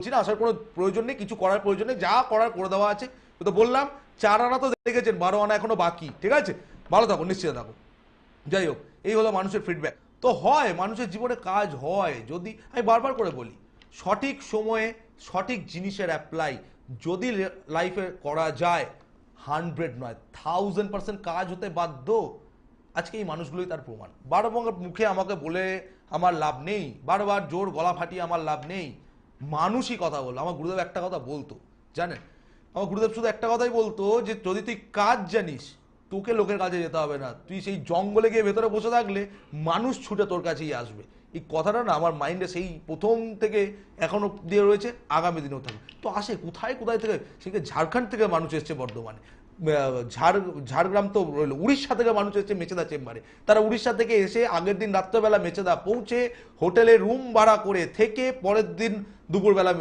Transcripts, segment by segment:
বলছি না, আসার কোনো প্রয়োজন নেই, কিছু করার প্রয়োজন নেই, যা করার করে দেওয়া আছে। তো বললাম, চার আনা তো দেখেছেন, বারো আনা এখনও বাকি, ঠিক আছে? ভালো থাকুন নিশ্চিত থাকুন। যাই হোক, এই হলো মানুষের ফিডব্যাক তো হয়, মানুষের জীবনে কাজ হয়, যদি আমি বারবার করে বলি, সঠিক সময়ে সঠিক জিনিসের অ্যাপ্লাই যদি লাইফে করা যায় হান্ড্রেড নয় থাউজেন্ড পার্সেন্ট কাজ হতে বাধ্য, আজকে এই মানুষগুলোই তার প্রমাণ। বারবার মুখে আমাকে বলে আমার লাভ নেই, বারবার জোর গলা ফাটিয়ে আমার লাভ নেই মানুষই কথা বলো আমার গুরুদেব একটা কথা বলতো, জানেন? আমার গুরুদেব শুধু একটা কথাই বলতো যে, যদি তুই কাজ জানিস, তোকে লোকের কাছে যেতে হবে না। তুই সেই জঙ্গলে গিয়ে ভেতরে বসে থাকলে মানুষ ছুটে তোর কাছেই আসবে। এই কথাটা না আমার মাইন্ডে সেই প্রথম থেকে এখনও দিয়ে রয়েছে, আগামী দিনেও থাকবে। তো আসে, কোথায় কোথায় থেকে? সেখানে ঝাড়খণ্ড থেকে মানুষ এসছে বর্ধমানে? ঝাড়গ্রাম তো উড়িষ্যা থেকে মানুষ এসছে মেচেদা চেম্বারে। তারা উড়িষ্যা থেকে এসে আগের দিন রাত্রেবেলা মেচেদা পৌঁছে হোটেলে রুম ভাড়া করে থেকে পরের দিন দুপুরবেলা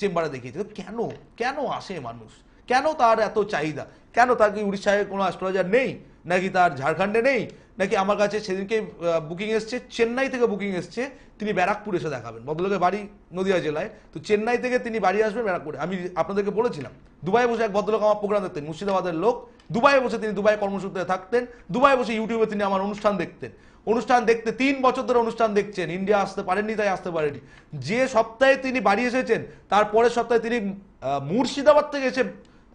চেম্বারে দেখিয়েছে। কেন? কেন আসে মানুষ? কেন তার এত চাহিদা? কেন তার কি উড়িষ্যায় কোনো অ্যাস্ট্রোলজার নেই? নাকি তার ঝাড়খণ্ডে নেই, নাকি আমার কাছে সেদিনকে বুকিং এসছে, চেন্নাই থেকে বুকিং এসছে, তিনি ব্যারাকপুর এসে দেখাবেন। ভদ্রলোকের বাড়ি নদিয়া জেলায়। তো চেন্নাই থেকে তিনি বাড়ি আসবেন ব্যারাকপুরে। আমি আপনাদেরকে বলেছিলাম দুবাই বসে এক ভদ্রলোক আমার প্রোগ্রাম দেখতেন, মুর্শিদাবাদের লোক। দুবাই বসে তিনি দুবাই কর্মসূত্রে থাকতেন। দুবাই বসে ইউটিউবে তিনি আমার অনুষ্ঠান দেখতেন। অনুষ্ঠান দেখতে তিন বছর ধরে অনুষ্ঠান দেখছেন। ইন্ডিয়া আসতে পারেননি, তাই আসতে পারেনি। যে সপ্তাহে তিনি বাড়ি এসেছেন তারপরের সপ্তাহে তিনি মুর্শিদাবাদ থেকে এসে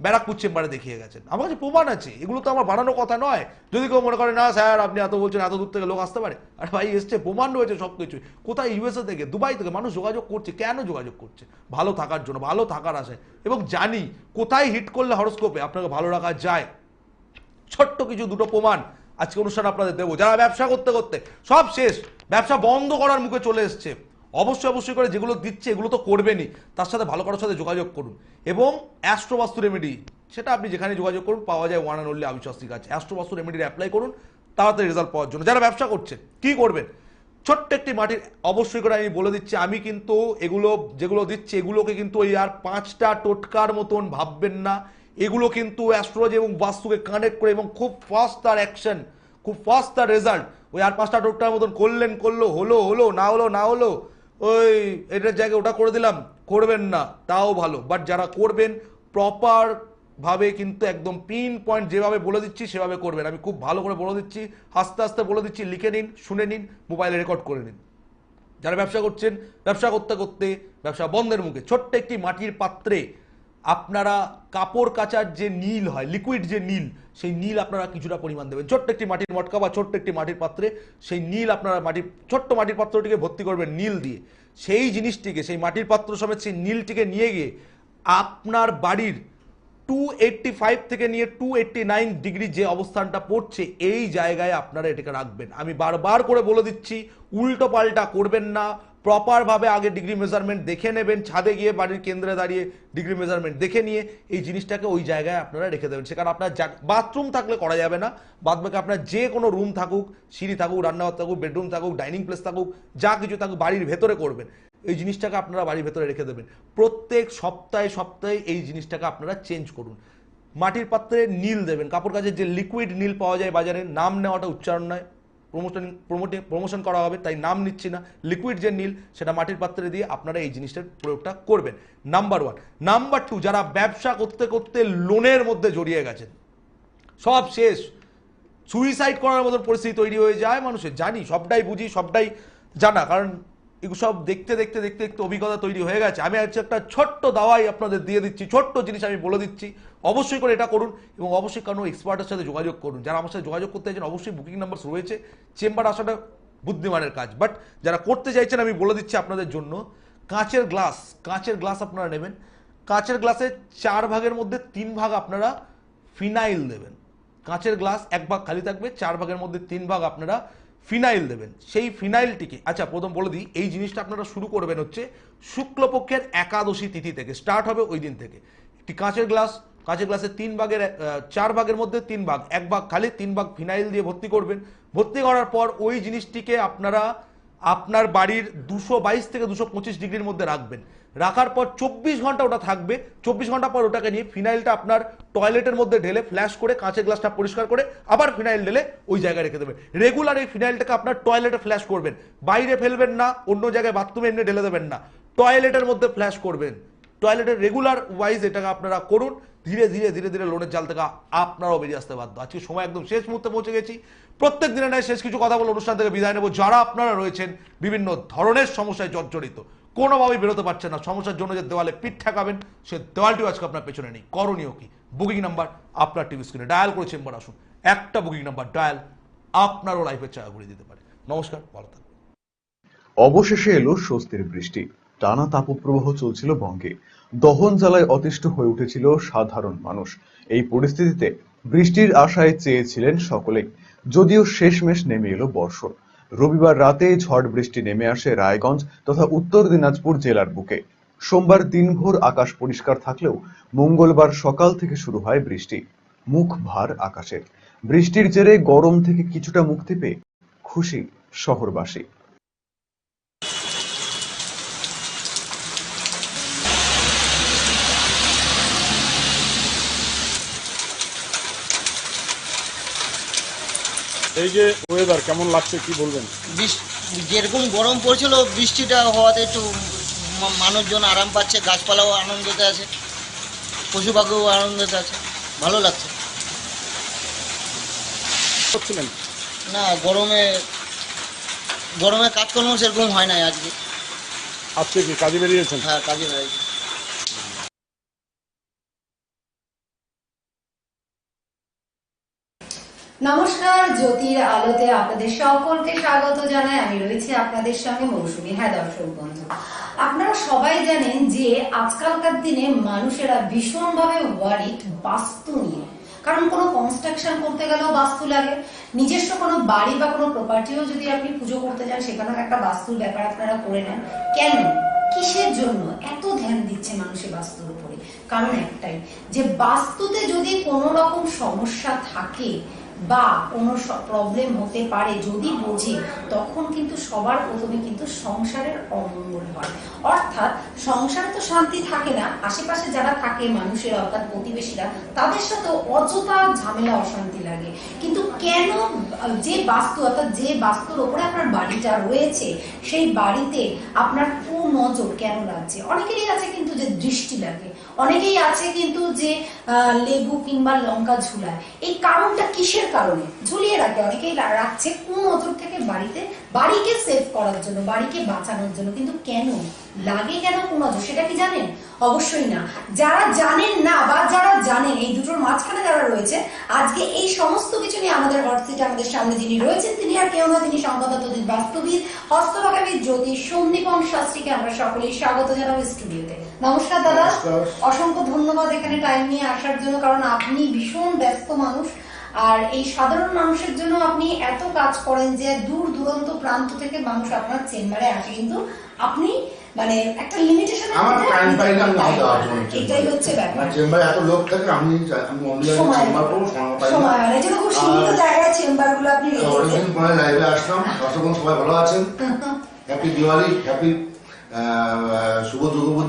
ব্যারাকপুর চেম্বারে দেখিয়ে গেছেন। আমার কাছে প্রমাণ আছে, এগুলো তো আমার বানানো কথা নয়। যদি কেউ মনে করে, না স্যার, আপনি এত বলছেন, এত দূর থেকে লোক আসতে পারে। আর ভাই, এসছে, প্রমাণ রয়েছে সব কিছু কোথায় ইউএসএ থেকে, দুবাই থেকে মানুষ যোগাযোগ করছে, কেন যোগাযোগ করছে? ভালো থাকার জন্য, ভালো থাকার আশায়। এবং জানি কোথায় হিট করলে হরস্কোপে আপনাকে ভালো রাখা যায়। ছোট্ট কিছু, দুটো প্রমাণ আজকে অনুষ্ঠান আপনাদের দেবো। যারা ব্যবসা করতে করতে সব শেষ, ব্যবসা বন্ধ করার মুখে চলে এসছে। অবশ্যই অবশ্যই করে যেগুলো দিচ্ছে, এগুলো তো করবেনই। তার সাথে ভালো কারোর সাথে যোগাযোগ করুন। এবং অ্যাস্ট্রোবাস্তু রেমেডি সেটা আপনি যেখানে যোগাযোগ করুন, পাওয়া যায় ওয়ান অ্যান্ড অনলি আবিশ্বাস্তিক আছে। অ্যাস্ট্রোবাস্তু রেমেডির অ্যাপ্লাই করুন, তাড়াতাড়ি রেজাল্ট পাওয়ার জন্য। যারা ব্যবসা করছেন, কি করবেন? ছোট্ট একটি মাটির, অবশ্যই করে আমি বলে দিচ্ছি, আমি কিন্তু এগুলো, যেগুলো দিচ্ছি, এগুলোকে কিন্তু ওই আর পাঁচটা টোটকার মতন ভাববেন না। এগুলো কিন্তু অ্যাস্ট্রোলজি এবং বাস্তুকে কানেক্ট করে এবং খুব ফাস্ট তার অ্যাকশন খুব ফাস্ট তার রেজাল্ট ওই আর পাঁচটা টোটকার মতন করলেন, করল, হলো হলো, না হলো না হলো ওই, এটার জায়গায় ওটা করে দিলাম, করবেন না, তাও ভালো। বাট যারা করবেন প্রপার ভাবে কিন্তু একদম পিন পয়েন্ট যেভাবে বলে দিচ্ছি, সেভাবে করবেন। আমি খুব ভালো করে বলে দিচ্ছি, আস্তে আস্তে বলে দিচ্ছি, লিখে নিন, শুনে নিন মোবাইলে রেকর্ড করে নিন। যারা ব্যবসা করছেন, ব্যবসা করতে করতে ব্যবসা বন্ধের মুখে, ছোট্ট একটি মাটির পাত্রে আপনারা কাপড় কাচার যে নীল হয় লিকুইড যে নীল, সেই নীল আপনারা কিছুটা পরিমাণ দেবেন। ছোট্ট একটি মাটির মটকা বা ছোট্ট একটি মাটির পাত্রে সেই নীল আপনারা মাটির ছোট্ট মাটির পাত্রটিকে ভর্তি করবেন নীল দিয়ে। সেই জিনিসটিকে, সেই মাটির পাত্র সমেত সেই নীলটিকে নিয়ে গিয়ে আপনার বাড়ির টু এইট্টি ফাইভ থেকে নিয়ে টু এইট্টি নাইন ডিগ্রি যে অবস্থানটা পড়ছে, এই জায়গায় আপনারা এটাকে রাখবেন। আমি বারবার করে বলে দিচ্ছি উল্টো পাল্টা করবেন না। প্রপারভাবে আগে ডিগ্রি মেজারমেন্ট দেখে নেবেন, ছাদে গিয়ে বাড়ির কেন্দ্রে দাঁড়িয়ে ডিগ্রি মেজারমেন্ট দেখে নিয়ে এই জিনিসটাকে ওই জায়গায় আপনারা রেখে দেবেন। সেখানে আপনার বাথরুম থাকলে করা যাবে না। বাদ আপনার যে কোনো রুম থাকুক, সিঁড়ি থাকুক, রান্নাঘর থাকুক বেডরুম থাকুক ডাইনিং প্লেস থাকুক, যা কিছু থাকুক, বাড়ির ভেতরে করবেন। এই জিনিসটাকে আপনারা বাড়ির ভেতরে রেখে দেবেন। প্রত্যেক সপ্তাহে সপ্তাহে এই জিনিসটাকে আপনারা চেঞ্জ করুন। মাটির পাত্রে নীল দেবেন। কাপড় কাচের যে লিকুইড নীল পাওয়া যায় বাজারে, নাম নেওয়াটা উচ্চারণ নয়। প্রমোশন প্রমোটিং প্রমোশন করা হবে, তাই নাম নিচ্ছি না। লিকুইড যে নীল, সেটা মাটির পাত্রে দিয়ে আপনারা এই জিনিসটার প্রয়োগটা করবেন। নাম্বার ওয়ান নাম্বার টু যারা ব্যবসা করতে করতে লোনের মধ্যে জড়িয়ে গেছেন, সব শেষ। সুইসাইড করার মতন পরিস্থিতি তৈরি হয়ে যায় মানুষের, জানি, সবটাই বুঝি, সবটাই জানা। কারণ এগুলো সব দেখতে দেখতে দেখতে দেখতে অভিজ্ঞতা তৈরি হয়ে গেছে। আমি আজকে একটা ছোট্ট দাওয়াই আপনাদের দিয়ে দিচ্ছি, ছোট্ট জিনিস আমি বলে দিচ্ছি। অবশ্যই করে এটা করুন এবং অবশ্যই কারণ এক্সপার্টের সাথে যোগাযোগ করুন। যারা আমার সাথে যোগাযোগ করতে চাইছেন, অবশ্যই বুকিং নাম্বার রয়েছে। চেম্বার আসাটা বুদ্ধিমানের কাজ। বাট যারা করতে চাইছেন, আমি বলে দিচ্ছি আপনাদের জন্য, কাঁচের গ্লাস কাঁচের গ্লাস আপনারা নেবেন। কাঁচের গ্লাসে চার ভাগের মধ্যে তিন ভাগ আপনারা ফিনাইল দেবেন। কাঁচের গ্লাস এক ভাগ খালি থাকবে, চার ভাগের মধ্যে তিন ভাগ আপনারা ফিনাইল দেবেন। সেই ফিনাইলটিকে আচ্ছা প্রথম বলে দিই, এই জিনিসটা আপনারা শুরু করবেন হচ্ছে শুক্লপক্ষের একাদশী তিথি থেকে। স্টার্ট হবে ওই দিন থেকে। একটি কাঁচের গ্লাস, কাঁচের গ্লাসে তিন ভাগের চার ভাগের মধ্যে তিন ভাগ, এক ভাগ খালি, তিন ভাগ ফিনাইল দিয়ে ভর্তি করবেন। ভর্তি করার পর ওই জিনিসটিকে আপনারা আপনার বাড়ির দুশো বাইশ থেকে দুশো পঁচিশ ডিগ্রির মধ্যে রাখবেন। রাখার পর চব্বিশ ঘণ্টা ওটা থাকবে। চব্বিশ ঘণ্টা পর ওটাকে নিয়ে ফিনাইলটা আপনার টয়লেটের মধ্যে ঢেলে ফ্ল্যাশ করে, কাঁচের গ্লাসটা পরিষ্কার করে আবার ফিনাইল ঢেলে ওই জায়গায় রেখে দেবেন। রেগুলার এই ফিনাইলটাকে আপনার টয়লেটে ফ্ল্যাশ করবেন। বাইরে ফেলবেন না, অন্য জায়গায় বাথরুমে এমনি ঢেলে দেবেন না। টয়লেটের মধ্যে ফ্ল্যাশ করবেন। টয়লেটের রেগুলার ওয়াইজ এটাকে আপনারা করুন। ধীরে ধীরে ধীরে ধীরে লোনের জাল থেকে আপনারাও বেরিয়ে আসতে বাধ্য। আজকে সময় একদম শেষ মুহূর্তে পৌঁছে গেছি। প্রত্যেক দিনের ন্যায় শেষ কিছু কথা বলে অনুষ্ঠান থেকে বিদায় নেব। যারা আপনারা রয়েছেন, বিভিন্ন ধরনের সমস্যায় জর্জরিত, কোনোভাবেই বেরোতে পারছেন না। সমস্যার জন্য যে দেওয়ালে পিঠ ঠেকাবেন, সে দেওয়ালটিও আজকে আপনার পেছনে নেই। করণীয় কি? বুকিং নাম্বার আপনার টিভি স্ক্রিনে ডায়াল করে চেম্বার আসুন। একটা বুকিং নাম্বার ডায়াল আপনারও লাইফের চাকা ঘুরিয়ে দিতে পারে। নমস্কার, ভালো থাকবেন। অবশেষে এলো স্বস্তির বৃষ্টি। টানা তাপপ্রবাহ চলছিল বঙ্গে। দহন জ্বালায় অতিষ্ঠ হয়ে উঠেছিল সাধারণ মানুষ। এই পরিস্থিতিতে বৃষ্টির আশায় চেয়েছিলেন সকলেই যদিও শেষমেশ নেমে এলো বর্ষণ। রবিবার রাতে ঝড় বৃষ্টি নেমে আসে রায়গঞ্জ তথা উত্তর দিনাজপুর জেলার বুকে। সোমবার দিনভর আকাশ পরিষ্কার থাকলেও মঙ্গলবার সকাল থেকে শুরু হয় বৃষ্টি। মুখ ভার আকাশের। বৃষ্টির জেরে গরম থেকে কিছুটা মুক্তি পেয়ে খুশি শহরবাসী। এই যে ওয়েদার কেমন লাগছে কি বলবেন? যেরকম গরম পড়ছিল বৃষ্টিটা হওয়াতে একটু মানুষজন আরাম পাচ্ছে গাছপালাও আনন্দতে আছে পশু পাখিও আনন্দতে আছে ভালো লাগছে। করছিলেন? না গরমে গরমে কাজকর্ম সেরকম হয় না আজকে। আজকে কি কাজে বেরিয়েছেন? হ্যাঁ কাজে বেড়াইছে নমস্কার, জ্যোতির আলোতে আপনাদের সকলকে স্বাগত জানাই। আমি রয়েছি আপনাদের সঙ্গে মৌসুমী। হ্যাঁ দর্শক বন্ধু, আপনারা সবাই জানেন যে আজকালকার দিনে মানুষেরা ভীষণভাবে ওয়ারিড বাস্তু নিয়ে। কারণ কোনো কনস্ট্রাকশন করতে গেলেও বাস্তু লাগে। নিজস্ব কোনো বাড়ি বা কোনো প্রপার্টিও যদি আপনি পুজো করতে যান সেখানেও একটা বাস্তুর ব্যাপার আপনারা করে নেন। কেন? কিসের জন্য? এত ধ্যান দিচ্ছে মানুষের বাস্তুর উপরে। কারণ একটাই, যে বাস্তুতে যদি কোনো রকম সমস্যা থাকে বা কোনো প্রবলেম হতে পারে যদি বোঝে, তখন কিন্তু সবার প্রথমে কিন্তু সংসারের অমঙ্গল হয়। অর্থাৎ সংসারে তো শান্তি থাকে না, আশেপাশে যারা থাকে মানুষের অর্থাৎ প্রতিবেশীরা, তাদের সাথে অযথা ঝামেলা, অশান্তি লাগে। কিন্তু কেন যে বাস্তু, অর্থাৎ যে বাস্তুর ওপরে আপনার বাড়িটা রয়েছে, সেই বাড়িতে আপনার কু নজর কেন লাগছে? অনেকেরই আছে কিন্তু যে দৃষ্টি লাগে। অনেকেই আছে কিন্তু যে লেবু কিংবা লঙ্কা ঝুলায়। এই কারণটা কিসের কারণে? ঝুলিয়ে রাখে। অনেকেই রাখছে কোন নজর থেকে বাড়িতে বাড়িকে সেভ করার জন্য বাড়িকে বাঁচানোর জন্য। কিন্তু কেন? লাগে কেন কোন সেটা কি জানেন? অবশ্যই না। যারা জানেন না বা যারা জানেন এই দুটোর মাঝখানে যারা রয়েছে আজকে এই সমস্ত কিছু নিয়ে আমাদের হটসিটে আমাদের সামনে যিনি রয়েছেন তিনি আর কেউ না তিনি সংবাদদাতা বাস্তবিদ হস্তভাগাবিদ জ্যোতিষ সন্দীপন শাস্ত্রীকে আমরা সকলেই স্বাগত জানাব স্টুডিওতে। নমস্কার দাদা। অসংখ্য ধন্যবাদ এখানে টাইম নিয়ে আসার জন্য কারণ আপনি ভীষণ ব্যস্ত মানুষ। আর এই সাধারণ মানুষের জন্য আপনি এত কাজ করেন যে দূর দূরান্ত প্রান্ত থেকে মানুষ আপনার চেম্বারে আসে। কিন্তু আপনি মানে একটা লিমিটেশন আমার টাইম পাই না আমি না। দেওয়ার জন্য এটাই হচ্ছে ব্যাপার। চেম্বারে এত লোক থাকে আমি আমি অন্য চেম্বার করব সময় পাই সময় না না। এই জন্য খুব সীমিত জায়গায় চেম্বারগুলো আপনি অনেকদিন পরে লাইভে আসলাম। দর্শক সবাই ভালো আছেন। হ্যাপি দিওয়ালি হ্যাপি শুভ দুর্গা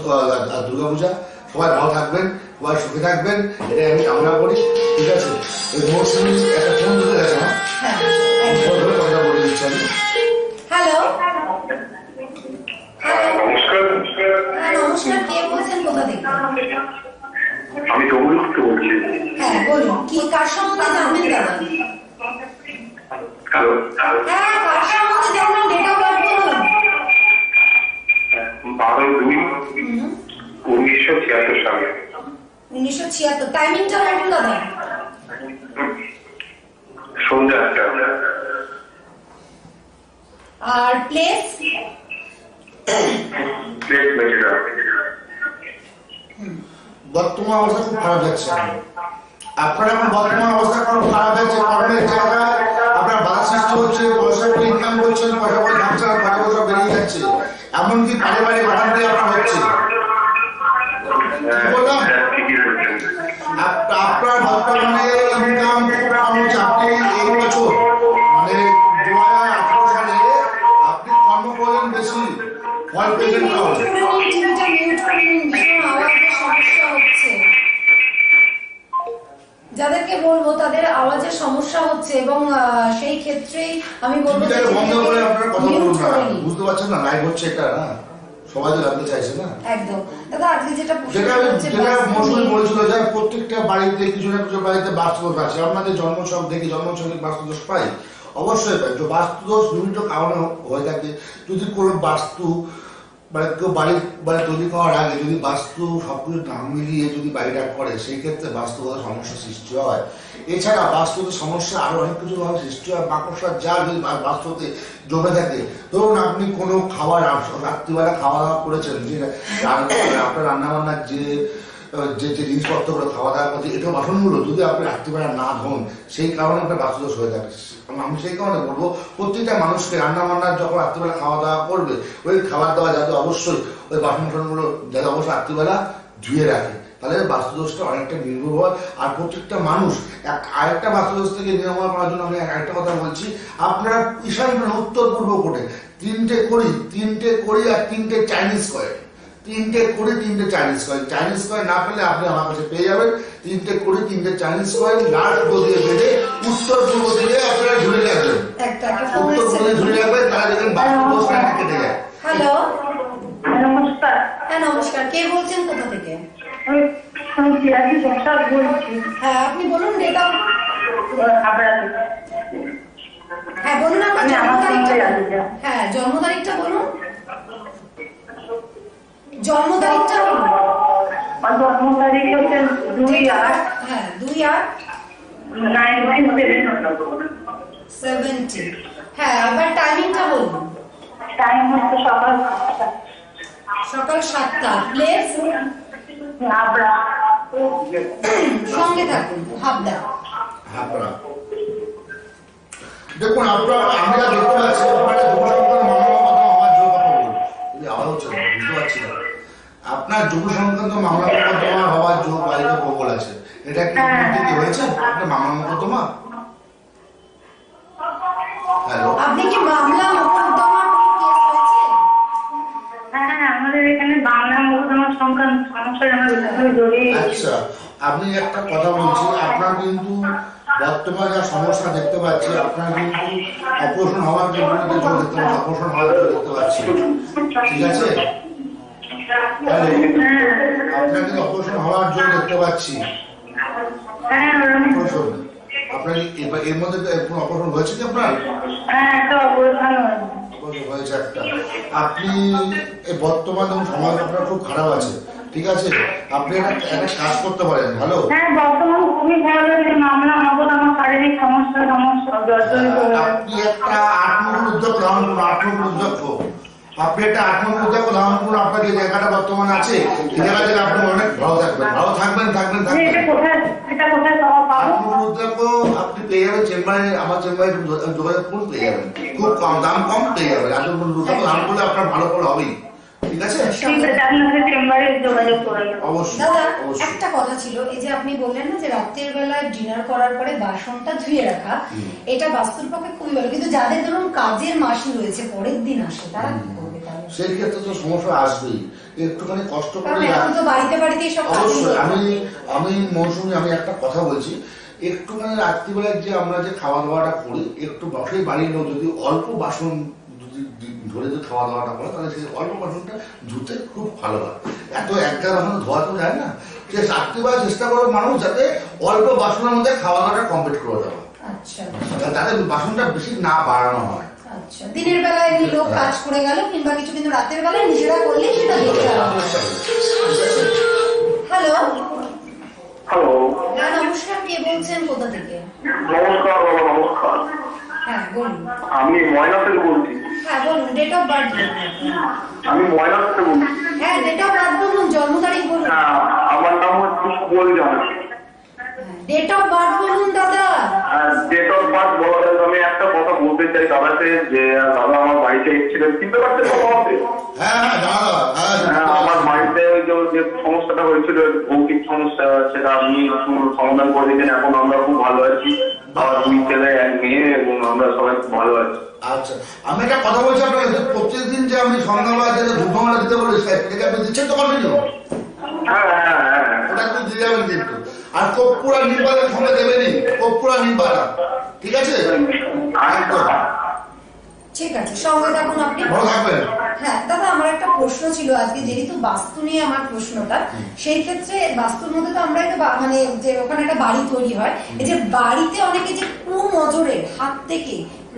দুর্গা পূজা সবাই ভালো থাকবেন। সবাই সুখে থাকবেন এটাই আমি কামনা করি। ঠিক আছে? এই মৌসুমি একটা ফোন দিতে গেছে না হ্যাঁ। ধরে কথা বলে দিচ্ছি আমি। হ্যালো? নমস্কার। হ্যাঁ নমস্কার কে বলছেন কোথা থেকে? আমি বলছি। হ্যাঁ বলুন কি কার সম্বন্ধে জানবেন দাদা হ্যালো হ্যাঁ উনিশশো ছিয়াত্তর। টাইমিংটা বলুন দাদা। সন্ধ্যা আর প্লেস মেটেরা বর্তমান অবস্থা খুব খারাপ যাচ্ছে আপনার এখন বর্তমান অবস্থা খুব খারাপ যাচ্ছে কর্মের জায়গায় আপনার বাধা সৃষ্টি হচ্ছে পয়সা করে ইনকাম করছেন পয়সা করে আর পয়সা পয়সা বেরিয়ে যাচ্ছে। এমনকি পারিবারিক অশান্তি আপনার হচ্ছে। বললাম? মানে আপনি কর্ম করলেন বেশি ফল পেলেন যাদেরকে বলব তাদের আওয়াজের সমস্যা হচ্ছে এবং সেই ক্ষেত্রেই আমি বলব যে বন্ধ করে আপনারা কথা বলুন না। করে নিন বুঝতে পারছেন না? লাইভ হচ্ছে এটা না? সবাই তো জানতে চাইছে না? একদম। দাদা আজকে যেটা যেটা যেটা মৌসুমি নিয়ে- যে প্রত্যেকটা বাড়িতে কিছু না কিছু বাড়িতে বাস্তুদোষ আছে। জন্মছক দেখি বাস্তুদোষ পাই। অবশ্যই পাই। তো বাস্তুদোষ বিভিন্ন কারণে হয়ে থাকে। যদি কোনো বাস্তু মানে কেউ বাড়ি মানে তৈরি করার আগে যদি বাস্তু সবকিছু না মিলিয়ে যদি বাড়িটা করে, সেই ক্ষেত্রে বাস্তুগত সমস্যা সৃষ্টি হয়। এছাড়া বাস্তুতে সমস্যা আরও অনেক কিছু ভাবে সৃষ্টি হয়। মাকড়সা যা যদি বাস্তবতে জমে থাকে, ধরুন আপনি কোনো খাবার, রাত্রিবেলা খাওয়া দাওয়া করেছেন, যে আপনার রান্নাবান্নার যে যে যে জিনিসপত্রগুলো খাওয়া দাওয়া করছে এটা বাসনগুলো যদি আপনি রাত্রিবেলা না ধোন, সেই কারণে আপনার বাস্তুদোষ হয়ে থাকে আমি সেই কারণে বলব, প্রত্যেকটা মানুষকে রান্না বান্নার যখন রাত্রিবেলা খাওয়া দাওয়া করবে, ওই খাবার দাওয়া যাতে অবশ্যই ওই বাসন টাসনগুলো যাতে অবশ্যই রাত্রিবেলা ধুয়ে রাখে, তাহলে বাস্তুদোষটা অনেকটা নির্ভর হয়। আর প্রত্যেকটা মানুষ, এক- আরেকটা বাস্তুদোষ থেকে নিরাময় করার জন্য আমি আরেকটা কথা বলছি, আপনারা ঈশান উত্তর পূর্ব কোণে তিনটে করি তিনটে করি আর তিনটে চাইনিজ কয়েন। তিনটে করে তিনটে চাইনিজ কয়েন। চাইনিজ কয়েন না পেলে আপনি আমার কাছে পেয়ে যাবেন। তিনটে কুড়ি তিনটে চাইনিজ কয়েন লাস্ট দিয়ে বেঁধে উত্তর পূর্ব দিকে আপনারা ঝুলে রাখবেন উত্তর পূর্বে ঝুলে রাখবেন তারা দেখবেন বাস্তুদোষটা কেটে যায়। হ্যালো। নমস্কার। হ্যাঁ নমস্কার। কে বলছেন কোথা থেকে? আমি আমি পিয়াজি প্রসাদ বলছি। হ্যাঁ আপনি বলুন ডেট হ্যাঁ বলুন আপনার আমি জন্ম তারিখটা। হ্যাঁ জন্ম তারিখটা বলুন। জন্ম তারিখটা জন্ম তারিখ হচ্ছে দুই আট হ্যাঁ দুই আট সেভেন্টি হ্যাঁ এবার টাইমিংটা বলুন। টাইম হচ্ছে সকাল সকাল সাতটা। প্লেস হাবড়া। সঙ্গে থাকুন দেখুন আপনারা আমরা দেখতে পাচ্ছি আপনারা আপনার যুব সংক্রান্ত মামলা মোকদ্দমা হওয়ার যোগ বাড়িতে প্রবল আছে। এটা কি সত্যি কি হয়েছে? আপনার মামলা মোকদ্দমা? হ্যালো? আপনি কি মামলা মোকদ্দমা হ্যাঁ হ্যাঁ। আচ্ছা আমি একটা কথা বলছি আপনার কিন্তু বর্তমানে যা সমস্যা দেখতে পাচ্ছি আপনার কিন্তু অপারেশন হওয়ার জন্য দেখতে পাচ্ছি অপারেশন হওয়ার জন্য দেখতে পাচ্ছি ঠিক আছে? কিন্তু অপারেশন হওয়ার জন্য দেখতে পাচ্ছি। হ্যাঁ ওরকম অপারেশন আপনার এর মধ্যে কোনো অপারেশন হয়েছে কি আপনার? একটা অবস্থান হয়েছে। একটা। আপনি বর্তমান সমাজ আপনার খুব খারাপ আছে। ঠিক আছে? আপনি একটা কাজ করতে পারেন। ভালো হ্যাঁ বর্তমান খুবই ভালো যে মামলা মোকদ্দমা শারীরিক সমস্যা সমস্যা জর্জরিত হয়ে। আপনি একটা উদ্যোগ ধারণ করুন আট উদ্যোগ আপনি একটা আট নম্বর উদ্যোগ ধারণ আপনার যে জায়গাটা বর্তমানে আছে। এই জায়গা থেকে আপনি অনেক ভালো থাকবেন। ভালো থাকবেন থাকবেন যে এটা থাকবেন। কোথায় এটা কোথায় পাওয়া আট পাবো নম্বর উদ্যোগ আপনি পেয়ে যাবেন চেম্বারে আমার চেম্বারে যোগাযোগ করুন পেয়ে যাবেন। খুব কম দাম কম পেয়ে যাবেন। আট নম্বর উদ্যোগ করলে আপনার ভালো ফল হবেই। ঠিক আছে? ঠিক আছে আপনাদের চেম্বারে যোগাযোগ করে নেব। অবশ্যই দাদা অবশ্যই। একটা কথা ছিল এই যে আপনি বললেন না যে রাত্রের বেলায় ডিনার করার পরে বাসনটা ধুয়ে রাখা এটা বাস্তুর পক্ষে খুবই ভালো। কিন্তু যাদের ধরুন কাজের মাসি রয়েছে পরের দিন আসে তারা কি করবে তাহলে সেই ক্ষেত্রে তো সমস্যা আসবেই। একটুখানি কষ্ট করে অবশ্যই আমি আমি মৌসুমি আমি একটা কথা বলছি। একটুখানি রাত্রিবেলায় যে আমরা যে খাওয়া দাওয়াটা করি একটু বাসের বাড়ির লোক যদি অল্প বাসন যদি ধরে যদি খাওয়া দাওয়াটা করে তাহলে সেই অল্প বাসনটা ধুতে খুব ভালো হয়। এত একটা বাসন ধোয়া তো যায় না। সে রাত্রিবেলা চেষ্টা করবে মানুষ যাতে অল্প বাসনের মধ্যে খাওয়া দাওয়াটা কমপ্লিট করে দেওয়া। আচ্ছা। যাতে বাসনটা বেশি না বাড়ানো হয়। দিনের বেলায় লোক কাজ করে গেল কিংবা কিছু কিন্তু রাতের বেলায় নিজেরা করলে সেটা হ্যালো? হ্যালো। হ্যাঁ নমস্কার কে বলছেন কোথা থেকে? নমস্কার নমস্কার। হ্যাঁ বলুন। আমি ময়না থেকে বলছি। হ্যাঁ বলুন ডেট অফ বার্থ আমি ময়না থেকে বলছি। হ্যাঁ ডেট অফ বার্থ বলুন জন্ম তারিখ বলুন। হ্যাঁ, আমার নাম হচ্ছে সুবল জানা ডেট অফ কথা দাদাকে যে দাদা আমার বাড়িতে এসেছিলেন। চিনতে পারছেন আমাকে হ্যাঁ হ্যাঁ হ্যাঁ আমার বাড়িতে ওই যে যে সমস্যাটা হয়েছিল ভৌতিক সমস্যা সেটা আপনি সমাধান করে দিলেন। এখন আমরা খুব ভালো আছি। আমার দুই ছেলে এক মেয়ে এবং আমরা সবাই খুব ভালো আছি। আচ্ছা আমি একটা কথা বলছি আপনাকে। প্রত্যেকদিন যে আমি সন্ধ্যাবেলা যে ধূপমালা দিতে বলি সেটা আপনি দিচ্ছেন তো কন্টিনিউ হ্যাঁ হ্যাঁ হ্যাঁ। ওটা আপনি দিয়ে যাবেন কিন্তু। আর কপ্পুরা নির্বাচন সঙ্গে দেবেনি কপ্পুরা নির্বাচন। ঠিক আছে? একদম। ঠিক আছে সঙ্গে থাকুন আপনি। ভালো থাকবেন। হ্যাঁ দাদা আমার একটা প্রশ্ন ছিল আজকে যেহেতু বাস্তু নিয়ে আমার প্রশ্নটা সেই ক্ষেত্রে বাস্তুর মধ্যে তো আমরা একটা মানে যে ওখানে একটা বাড়ি তৈরি হয় এই যে বাড়িতে অনেকে যে কুনজরের হাত থেকে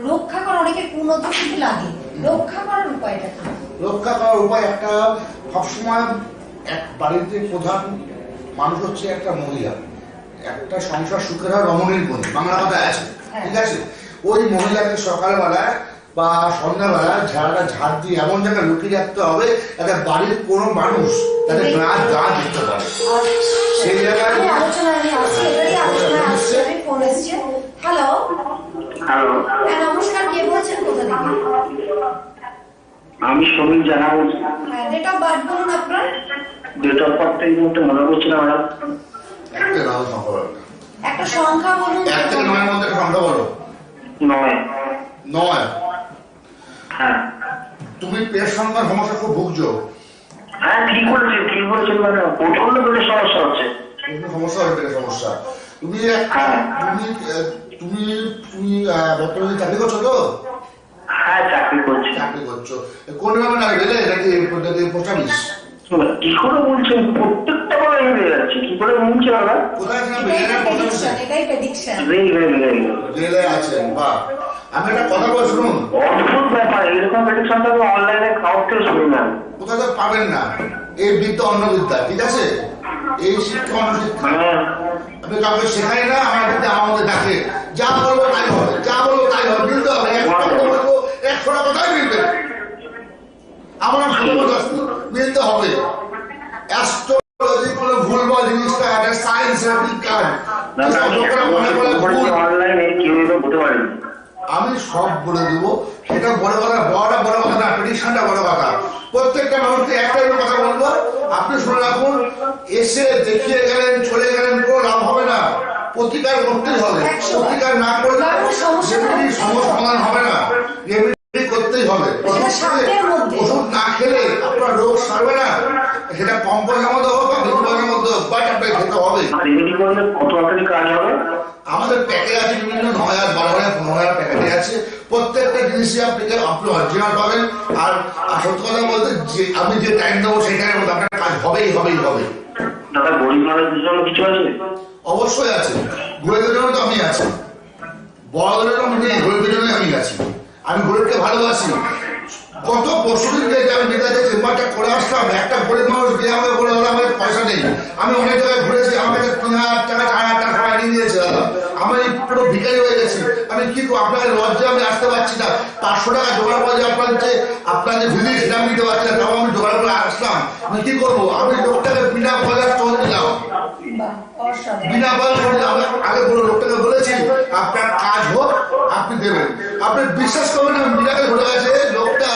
রক্ষা করা অনেকের কুনজর কিন্তু লাগে রক্ষা করার উপায়টা রক্ষা করার উপায় একটা সবসময় এক বাড়িতে প্রধান মানুষ হচ্ছে একটা মহিলা। একটা সংসার সুখের হয় রমণীর গুণ বাংলা কথা আছে। হ্যাঁ। ঠিক আছে? ওই মহিলাকে সকালবেলায় বা সন্ধ্যাবেলা ঝাড়াটা ঝাড় দিয়ে এমন জায়গায় লুকিয়ে রাখতে হবে যাতে বাড়ির কোনো মানুষ তাদের গাছ গা দিতে পারে। সেই জায়গায় হ্যালো হ্যালো হ্যাঁ নমস্কার কে বলছেন কোথা থেকে? আমি সমীর জানা বলছি হ্যাঁ ডেট অফ বার্থ বলুন আপনার। ডেট অফ বার্থ এই মুহূর্তে মনে করছি না ম্যাডাম। একটা নাম সংখ্যা একটা সংখ্যা বলুন। এক থেকে নয়ের মধ্যে সংখ্যা বলো। নয়। নয়। হ্যাঁ। তুমি পেট সংখ্যার সমস্যা খুব ভুগছো। হ্যাঁ ঠিক বলেছেন ঠিক বলেছেন ম্যাডাম। প্রচণ্ড করে সমস্যা হচ্ছে। সমস্যা পেটের সমস্যা। তুমি তুমি তুমি তুমি আহ, বর্তমানে চাকরি করছ তো? হ্যাঁ চাকরি করছি। চাকরি করছ। কোন গ্রামে নাকি নাকি পোস্ট অফিস কি করে বলছেন প্রত্যেকটা যাচ্ছে। কি করে বলছে দাদা? কোথায় আছেন আমি একটা কথা বল শুনুন। অদ্ভুত ব্যাপার এরকম প্রেডিকশনটা অনলাইনে কাউকে শুনি না। তো পাবেন না। এই বিদ্যা অন্য বিদ্যা ঠিক আছে? এই শিক্ষা অন্য শিক্ষা হ্যাঁ। আমি কাউকে শেখাই না আমার বিদ্যা আমার ডাকে যা বলব তাই হবে যা বলব তাই হবে মিলতে হবে? একটা কথা বলব মিলবে? আমার ভালোবাসা মিলতে হবে। অ্যাস্ট্রোলজি ভুল বল জিনিসটা একটা সায়েন্স বিজ্ঞান। আমি সব বলে দেবো। সেটা বড় কথা বড়টা বড় কথা না প্রেডিকশনটা বড় কথা প্রত্যেকটা মানুষকে একটা করে কথা বলব। আপনি শুনে রাখুন এসে দেখিয়ে গেলেন চলে গেলেন কোনো লাভ হবে না। প্রতিকার করতেই হবে। প্রতিকার না করলে সমস্যা সমস্যা সমাধান হবে না। করতেই হবে। ওষুধ না খেলে আপনার রোগ সারবে না। সেটা কম পয়সার মধ্যে হোক বা বেশি পয়সার মধ্যে হোক বাট আপনাকে খেতে হবে। আমাদের প্যাকেজ আছে বিভিন্ন নয় হাজার বারো হাজার পনেরো হাজার প্যাকেজে আছে। প্রত্যেকটা জিনিসই আপনাকে আপনি অরিজিনাল পাবেন। আর সত্যি কথা বলতে যে আমি যে টাইম দেবো সেই টাইমের মধ্যে আপনার কাজ হবেই হবেই হবে দাদা গরিব মানুষদের জন্য কিছু আছে? অবশ্যই আছে। গরিবের জন্য তো আমি আছি। বড়দের জন্য আমি নেই গরিবের জন্য আমি আছি। আমি গরিবকে ভালোবাসি। কত পরশুদিন গিয়ে আমি নেতাজি চেম্বারটা করে আসলাম, একটা গরিব মানুষ গিয়ে আমাকে বলে দাদা আমার পয়সা নেই। আমি অনেক জায়গায় ঘুরেছি আমার কাছে তিন হাজার টাকা, চার হাজার টাকা নিয়ে নিয়েছে। দাদা আমি পুরো ভিখারি হয়ে গেছি। আমি কি করব? আপনাকে লজ্জা, আমি আসতে পারছি না। পাঁচশো টাকা জোগাড় করে আপনার যে আপনার যে ভিজিট সেটা আমি নিতে পারছি না, তাও আমি জোগাড় করে আসলাম। আমি কি করব? আমি লোকটাকে বিনা পয়সা চল দিলাম। বিনা পয়সা করে আমি আগে কোনো লোকটাকে বলেছি আপনার কাজ হোক আপনি দেবেন। আপনি বিশ্বাস করবেন না মিরাকে ঘটে গেছে লোকটা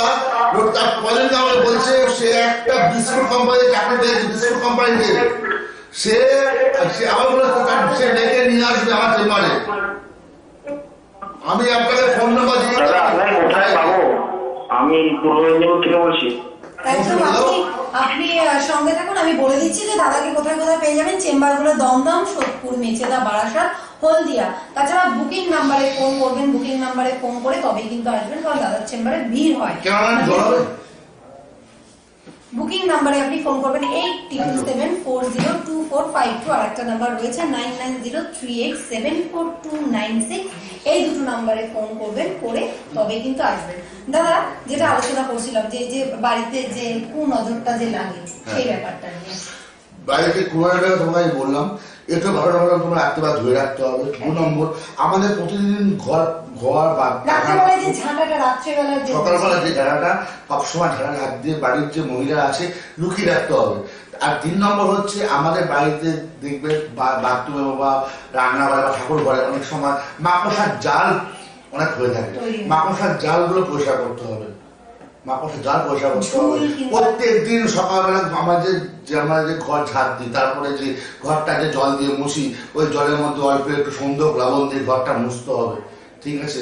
লোকটা কদিন আমাকে বলছে সে একটা বিস্কুট কোম্পানি চাকরি পেয়েছে বিস্কুট কোম্পানিতে সে সে আমার বলে সে ডেকে নিয়ে আসবে আমার চেম্বারে। আমি আপনাকে ফোন নাম্বার দিয়ে আমি পূর্ব মেদিনীপুর থেকে বলছি। একদম আপনি আপনি সঙ্গে থাকুন আমি বলে দিচ্ছি যে দাদাকে কোথায় কোথায় পেয়ে যাবেন? চেম্বারগুলো দমদম সোদপুর মেচেদা বারাসাত হলদিয়া। তাছাড়া বুকিং নাম্বারে ফোন করবেন বুকিং নাম্বারে ফোন করে তবেই কিন্তু আসবেন কারণ দাদার চেম্বারে ভিড় হয়। বুকিং নাম্বারে আপনি ফোন করবেন eight triple seven four zero two four five two আর একটা নাম্বার রয়েছে nine nine zero three eight seven four two nine six এই দুটো নাম্বারে ফোন করবেন করে তবে কিন্তু আসবেন। দাদা যেটা আলোচনা করছিলাম যে যে বাড়িতে যে কুনজরটা যে লাগে সেই ব্যাপারটা নিয়ে। বাইরে কুয়াটা তোমায় বললাম এটা ভালো ভালো তোমরা রাখতে বা ধুয়ে রাখতে হবে দু নম্বর। আমাদের প্রতিদিন ঘর ঘর বা সকালবেলা যে ঝাড়াটা সবসময় ঝাড়া হাত দিয়ে বাড়ির যে মহিলা আছে লুকিয়ে রাখতে হবে। আর তিন নম্বর হচ্ছে আমাদের বাড়িতে দেখবে বাথরুমে বা রান্নাঘরে বা ঠাকুর ঘরে অনেক সময় মাকড়সার জাল অনেক হয়ে থাকে। হয়। মাকড়সার জালগুলো পরিষ্কার করতে হবে। মাকড়সার জাল পরিষ্কার করতে হবে প্রত্যেক দিন সকালবেলা আমাদের যে আমরা যে ঘর ঝাড় দিই তারপরে যে ঘরটাকে জল দিয়ে মুছি ওই জলের মধ্যে অল্প একটু সুন্দর লবণ দিয়ে ঘরটা মুছতে হবে। ঠিক আছে?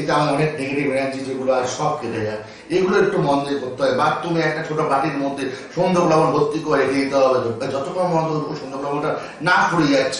এটা আমার অনেক নেগেটিভ এনার্জি যেগুলো আর সব কেটে যায়। এগুলো একটু মন দিয়ে করতে হয়। বাথরুমে একটা ছোট বাটির মধ্যে সুন্দর লবণ ভর্তি করে রেখে দিতে হবে। যতক্ষণ মন সুন্দর লবণটা না ফুরিয়ে যাচ্ছে